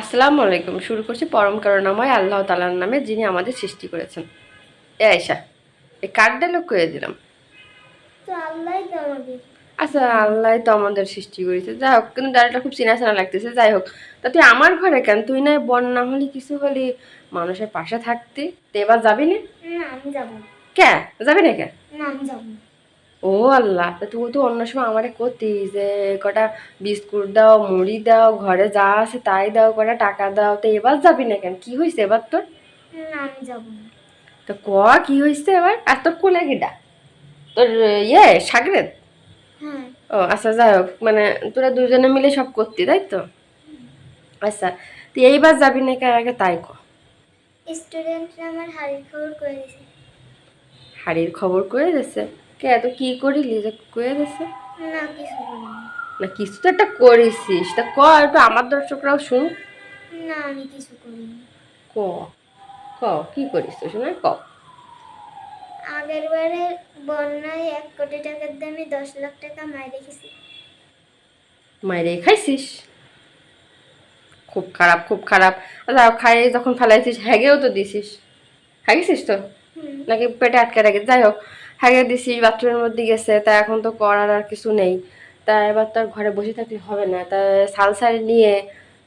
আসসালামু আলাইকুম। শুরু করছি পরম করুণাময় আল্লাহ তালার নামে যিনি আমাদের সৃষ্টি করেছেন। এ আয়সা এই কার্ড ডায়লগ করে দিলাম। আচ্ছা আল্লাহ তো আমাদের সৃষ্টি করেছে। যাই হোক কিন্তু ডায়লগটা খুব চেনা চেনা লাগতেছে যাই হোক। তা তুই আমার ঘরে কেন? তুই না বন্যা হলে কিছু হলে মানুষের পাশে থাকতি। তো এবার যাবি না? না আমি যাব। কে? যাবি না কে? না আমি যাব ও আল্লাহ তা তুই তো অন্য সময় আমারে করতি যে কটা বিস্কুট দাও মুড়ি দাও ঘরে যা আছে তাই দাও কটা টাকা দাও তো এবার যাবি না কেন? কি হয়েছে এবার তোর? আমি যাব তো ক কি হয়েছে এবার? আর তোর কোলে গিটা তোর ইয়ে সাগরেদ? হ্যাঁ। ও আচ্ছা যাই হোক মানে তোরা দুজনে মিলে সব করতি তাই তো? আচ্ছা তুই এইবার যাবি না কেন? আগে তাই ক। স্টুডেন্টরা আমার হাড়ির খবর করে দিয়েছে হাড়ির খবর করে দিছে? কে কি করিলি? যে করে দিছে না কিছু না কিছু তো একটা করেছিস তা ক একটু আমার দর্শকরাও শুন। না আমি কিছু করিনি। ক ক কি করিস তো? শোনা ক। আগের বারে বন্যায় এক কোটি টাকার দামে দশ লাখ টাকা মায় রেখেছি। মায়েরে খাইছিস? খুব খারাপ খুব খারাপ। আচ্ছা খাই যখন ফেলাইছিস হ্যাগেও তো দিছিস। হ্যাগেছিস তো? নাকি পেটে আটকে রাখে যাই হোক। হ্যাগে দিছিস বাথরুমের মধ্যে গেছে, তা এখন তো করার আর কিছু নেই। তা এবার তো আর ঘরে বসে থাকলে হবে না। তা সালসারি নিয়ে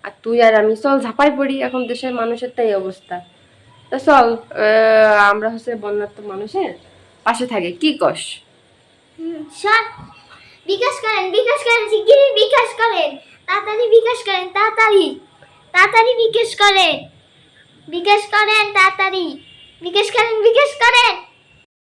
আর তুই আর আমি চল ঝাপাই পড়ি, এখন দেশের মানুষের তাই অবস্থা। তা চল আমরা হচ্ছে বন্যার্থ মানুষের পাশে থাকি, কি কস? বিকাশ করেন বিকাশ করেন, শিগগিরই বিকাশ করেন। তাড়াতাড়ি বিকাশ করেন, তাড়াতাড়ি। তাড়াতাড়ি বিকাশ করেন। বিকাশ করেন, তাড়াতাড়ি। বিকাশ করেন বিকাশ করেন।